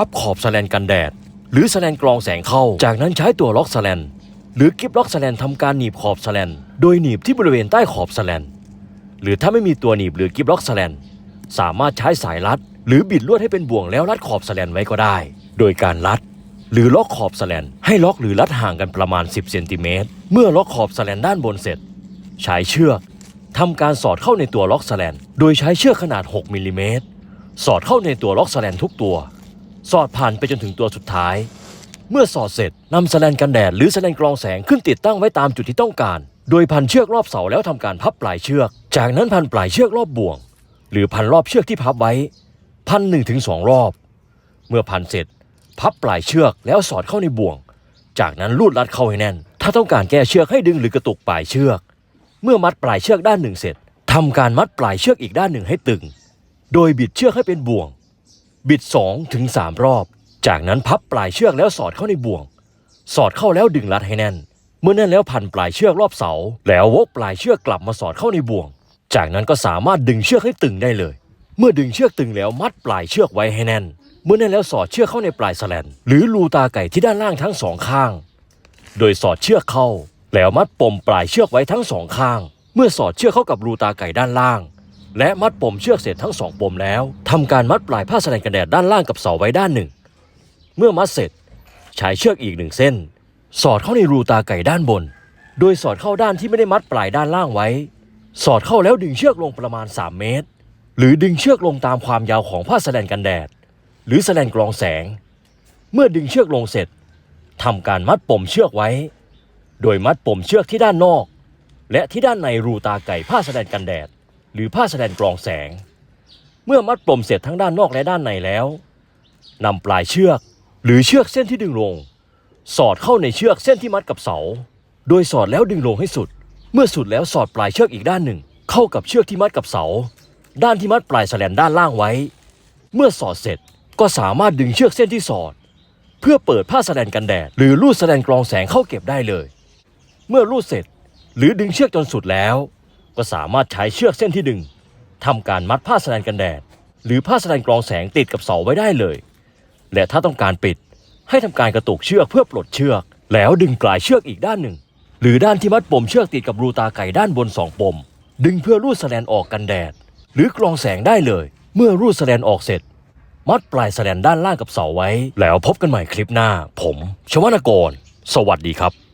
พับขอบแสแลนกันแดด หรือแสแลนกรองแสงเข้า จากนั้นใช้ตัวล็อกแสแลนหรือกิฟล็อกแสแลนทำการหนีบขอบแสแลนโดยหนีบที่บริเวณใต้ขอบแสแลนหรือถ้าไม่มีตัวหนีบหรือกิฟล็อกแสแลนสามารถใช้สายรัด หรือบิดลวดให้เป็นบ่วงแล้วรัดขอบแสแลนไว้ก็ได้ โดยการรัด หรือล็อกขอบแสแลนให้ล็อกหรือรัดห่างกันประมาณ 10เซนติเมตรเมื่อล็อกขอบแสแลนด้านบนเสร็จใช้เชือกทำการสอดเข้าในตัวล็อกแสแลนโดยใช้เชือกขนาด 6มิลลิเมตรสอดเข้าในตัวล็อกแสแลนทุกตัว สอดผ่านไปจนถึงตัวสุดท้าย เมื่อสอดเสร็จนำแสแลนกันแดดหรือแสแลนกรองแสงขึ้นติดตั้งไว้ตามจุดที่ต้องการ โดยพันเชือกรอบเสาแล้วทำการพับปลายเชือก จากนั้นพันปลายเชือกรอบบ่วง หรือพันรอบเชือกที่พับไว้ พันหนึ่งถึงสองรอบ เมื่อพันเสร็จ พับปลายเชือกแล้วสอดเข้าในบ่วง จากนั้นลูดรัดเข้าให้แน่น ถ้าต้องการแก้เชือกให้ดึงหรือกระตุกปลายเชือก เมื่อมัดปลายเชือกด้านหนึ่งเสร็จทำการมัดปลายเชือกอีกด้านหนึ่งให้ตึง โดยบิดเชือกให้เป็นบ่วง บิด2ถึง3รอบ จากนั้นพับปลายเชือกแล้วสอดเข้าในบ่วง สอดเข้าแล้วดึงรัดให้แน่น เมื่อแน่นแล้วพันปลายเชือกรอบเสา แล้ววกปลายเชือกกลับมาสอดเข้าในบ่วง จากนั้นก็สามารถดึงเชือกให้ตึงได้เลย เมื่อดึงเชือกตึงแล้วมัดปลายเชือกไว้ให้แน่น เมื่อแน่นแล้วสอดเชือกเข้าในปลายแสลนหรือรูตาไก่ที่ด้านล่างทั้งสองข้าง โดยสอดเชือกเข้า แล้วมัดปมปลายเชือกไว้ทั้งสองข้าง เมื่อสอดเชือกเข้ากับรูตาไก่ด้านล่าง และมัดปมเชือกเสร็จทั้งสองปมแล้วทำการมัดปลายผ้าแสลนกันแดดด้านล่างกับเสาไว้ด้านหนึ่ง เมื่อมัดเสร็จใช้เชือกอีกหนึ่งเส้น สอดเข้าในรูตาไก่ด้านบน โดยสอดเข้าด้านที่ไม่ได้มัดปลายด้านล่างไว้ สอดเข้าแล้วดึงเชือกลงประมาณ 3 เมตร หรือดึงเชือกลงตามความยาวของผ้าแสลนกันแดด หรือแสลนกรองแสง เมื่อดึงเชือกลงเสร็จทำการมัดปมเชือกไว้ โดยมัดปมเชือกที่ด้านนอก และที่ด้านในรูตาไก่ผ้าแสลนกันแดด หรือผ้าแสลนกรองแสง เมื่อมัดปมเสร็จทั้งด้านนอกและด้านในแล้วนำปลายเชือกหรือเชือกเส้นที่ดึงลง สอดเข้าในเชือกเส้นที่มัดกับเสา โดยสอดแล้วดึงลงให้สุด เมื่อสุดแล้วสอดปลายเชือกอีกด้านหนึ่ง เข้ากับเชือกที่มัดกับเสา ด้านที่มัดปลายแสลนด้านล่างไว้ เมื่อสอดเสร็จก็สามารถดึงเชือกเส้นที่สอด เพื่อเปิดผ้าแสลนกันแดด หรือลูดแสลนกรองแสงเข้าเก็บได้เลย เมื่อลูดเสร็จ หรือดึงเชือกจนสุดแล้ว ก็สามารถใช้เชือกเส้นที่ดึงทำการมัดผ้าสแลนกันแดด หรือผ้าสแลนกรองแสงติดกับเสาไว้ได้เลย และถ้าต้องการปิดให้ทำการกระตุกเชือกเพื่อปลดเชือก แล้วดึงปลายเชือกอีกด้านหนึ่ง หรือด้านที่มัดปมเชือกติดกับรูตาไก่ด้านบนสองปม ดึงเพื่อรูดสแลนออกกันแดด หรือกรองแสงได้เลย เมื่อรูดสแลนออกเสร็จ มัดปลายสแลนด้านล่างกับเสาไว้ แล้วพบกันใหม่คลิปหน้า ผม ชวนกร สวัสดีครับ